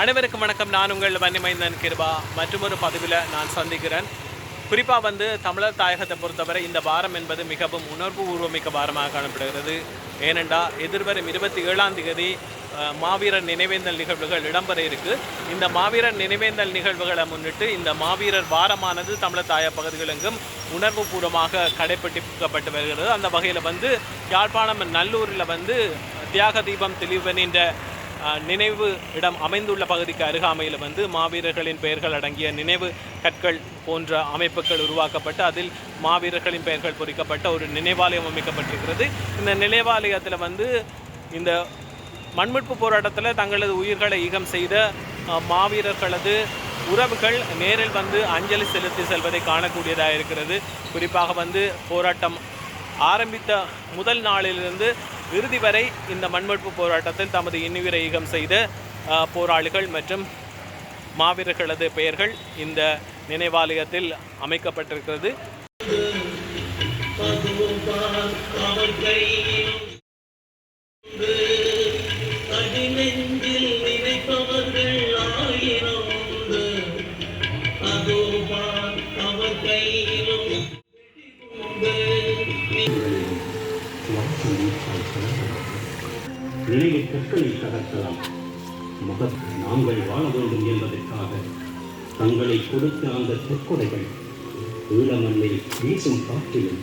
அனைவருக்கும் வணக்கம். நான் உங்கள் வன்னிமைந்தன் கிருபா. மற்றொரு பதிவில் நான் சந்திக்கிறேன். குறிப்பாக வந்து தமிழர் தாயகத்தை பொறுத்தவரை இந்த வாரம் என்பது மிகவும் உணர்வு பூர்வமிக்க வாரமாக காணப்படுகிறது. ஏனென்றா எதிர்வரும் இருபத்தி ஏழாம் தேதி மாவீரர் நினைவேந்தல் நிகழ்வுகள் இடம்பெற இருக்கு. இந்த மாவீரர் நினைவேந்தல் நிகழ்வுகளை முன்னிட்டு இந்த மாவீரர் வாரமானது தமிழர் தாய பகுதிகளெங்கும் உணர்வு பூர்வமாக கடைபிடிக்கப்பட்டு வருகிறது. அந்த வகையில் வந்து யாழ்ப்பாணம் நல்லூரில் வந்து தியாக தீபம் தெளிவன் என்ற நினைவு இடம் அமைந்துள்ள பகுதிக்கு அருகாமையில் வந்து மாவீரர்களின் பெயர்கள் அடங்கிய நினைவு கற்கள் போன்ற அமைப்புகள் உருவாக்கப்பட்டு அதில் மாவீரர்களின் பெயர்கள் பொறிக்கப்பட்ட ஒரு நினைவாலயம் அமைக்கப்பட்டிருக்கிறது. இந்த நினைவாலயத்தில் வந்து இந்த மண்மிட்பு போராட்டத்தில் தங்களது உயிர்களை ஈகம் செய்த மாவீரர்களது உறவுகள் நேரில் வந்து அஞ்சலி செலுத்தி செல்வதை காணக்கூடியதாக இருக்கிறது. குறிப்பாக வந்து போராட்டம் ஆரம்பித்த முதல் நாளிலிருந்து இறுதி வரை இந்த மண்வெட்பு போராட்டத்தில் தமது இன்னுயிரை ஈகம் செய்த போராளிகள் மற்றும் மாவீரர்களது பெயர்கள் இந்த நினைவாலயத்தில் அமைக்கப்பட்டிருக்கிறது. நினைவு கற்களை தகர்க்கலாம் முகத்தை நாங்கள் வாழ வேண்டும் என்பதற்காக தங்களை கொடுத்த அந்த பொற்கொடைகள் ஈழமல்லை வீசும் காற்றிலும்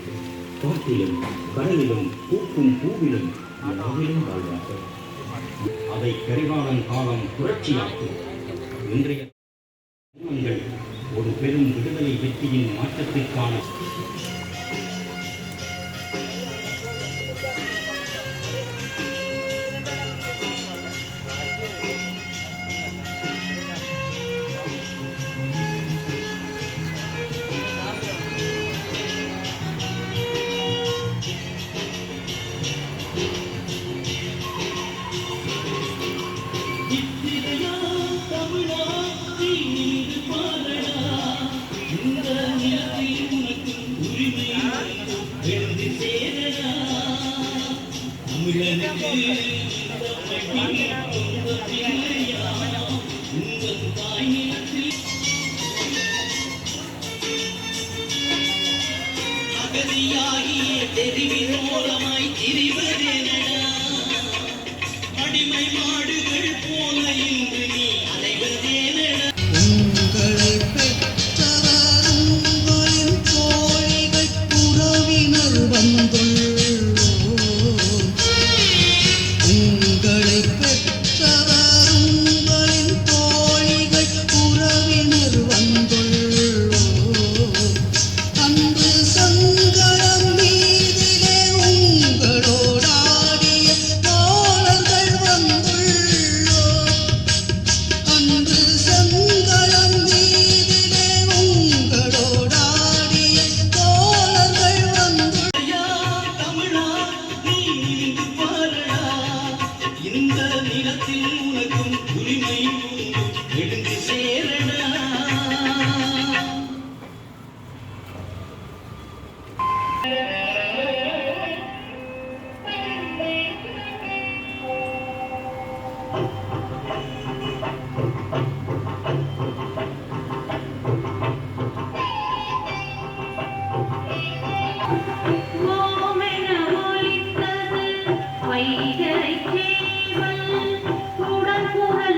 காற்றிலும் கடலிலும் பூக்கும் பூவிலும் யாவிலும் வாழ்வார்கள். அதை கரிகாலன் காலம் புரட்சியாக்கும். இன்றைய ஒரு பெரும் விடுதலை வெற்றியின் மாற்றத்திற்கான அகதியாகிய தெரிவினோரமாய் திரிவதே நட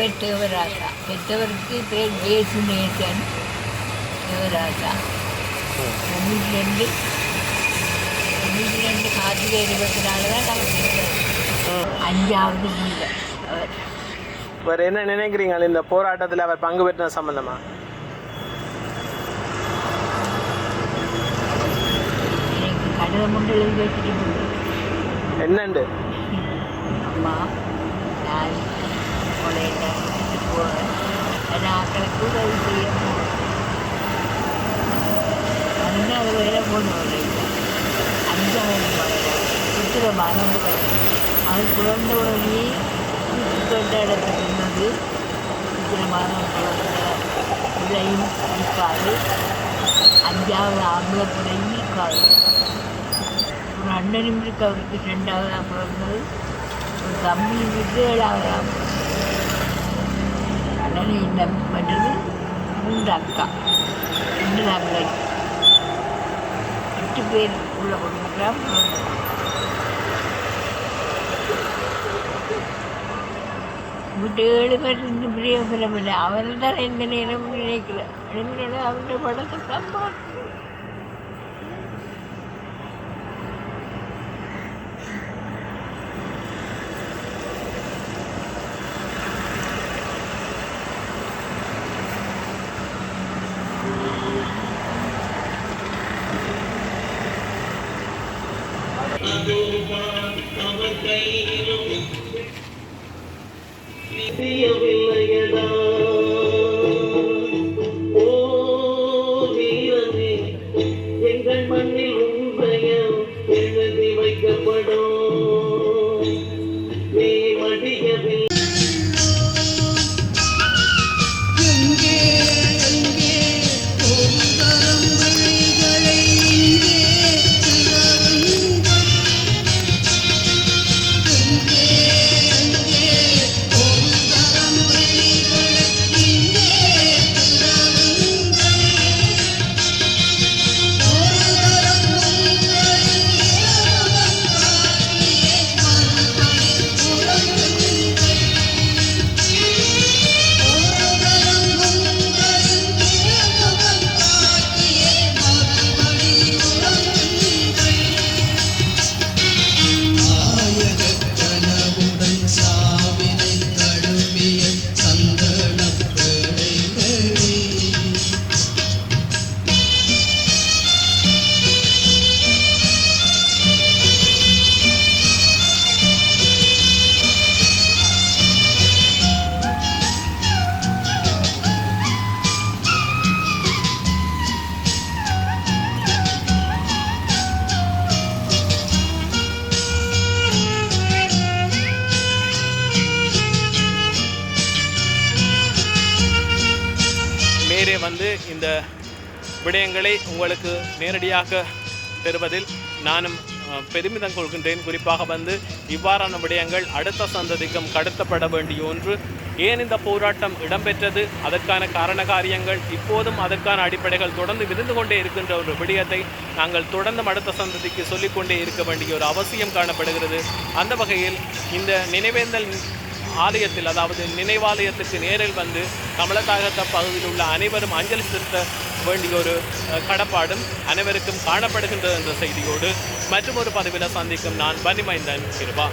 தேவராசா பெற்றவருக்கு பேர் வேசுநேசன் தேவராசா. தொண்ணூற்றி ரெண்டு தொண்ணூற்றி ரெண்டு கார்த்திகை இருபத்தி நாலு தான் நாங்கள் அஞ்சாவது பிள்ளை அவர். வேறு என்ன நினைக்கிறீங்க இந்த போராட்டத்தில் அவர் பங்கு பெற்ற சம்பந்தமா? கடிதம் எழுதி வச்சுட்டு. என்னண்டு? அம்மா நான் கொலையிட்ட போவேன் போகிறேன் ஆக்களுக்கு உதவி செய்ய போகிறேன் வந்து அது வேலை போன அஞ்சாவது மலையில சுற்றுல மறந்து அது குழந்த உடனே சுற்றுக்கட்ட இடத்துக்கு இருந்தது சுற்றுல மரம் குழந்த பிள்ளையும் இருக்காது அஞ்சாவது ஆம்பளை பிள்ளையும் இருக்காது ஒரு அண்ணனும் இருக்கு அவருக்கு ரெண்டாவதாக பிறந்தது ஒரு தம்பியும் இருக்கு ஏழாவதாக அண்ணன் இந்த மற்றது மூன்று அக்கா ரெண்டு தங்கை எட்டு பேர் உள்ள குடும்பத்தில் பிறந்தது ஏழு பேர் இருந்து பெரிய பிலம் இல்லை தான் எந்த நேரமும் நினைக்கல. நினைக்கல அவருடைய படத்தை தான் feel நேரே வந்து இந்த விடயங்களை உங்களுக்கு நேரடியாக பெறுவதில் நானும் பெருமிதம் கொள்கின்றேன். குறிப்பாக வந்து இவ்வாறான விடயங்கள் அடுத்த சந்ததிக்கும் கடத்தப்பட வேண்டிய ஒன்று. ஏன் இந்த போராட்டம் இடம்பெற்றது? அதற்கான காரண காரியங்கள் இப்போதும் அதற்கான அடிப்படைகள் தொடர்ந்து விருந்து கொண்டே இருக்கின்ற ஒரு விடயத்தை நாங்கள் தொடர்ந்து அடுத்த சந்ததிக்கு சொல்லிக்கொண்டே இருக்க வேண்டிய ஒரு அவசியம் காணப்படுகிறது. அந்த வகையில் இந்த நினைவேந்தல் ஆலயத்தில் அதாவது நினைவாலயத்துக்கு நேரில் வந்து தமிழதாகத்த பகுதியில் உள்ள அனைவரும் அஞ்சலி செலுத்த வேண்டிய ஒரு கடப்பாடும் அனைவருக்கும் காணப்படுகின்றது என்ற செய்தியோடு மற்றும் ஒரு பதிவில் சந்திக்கும் நான் பனிமைந்தன் கிருபா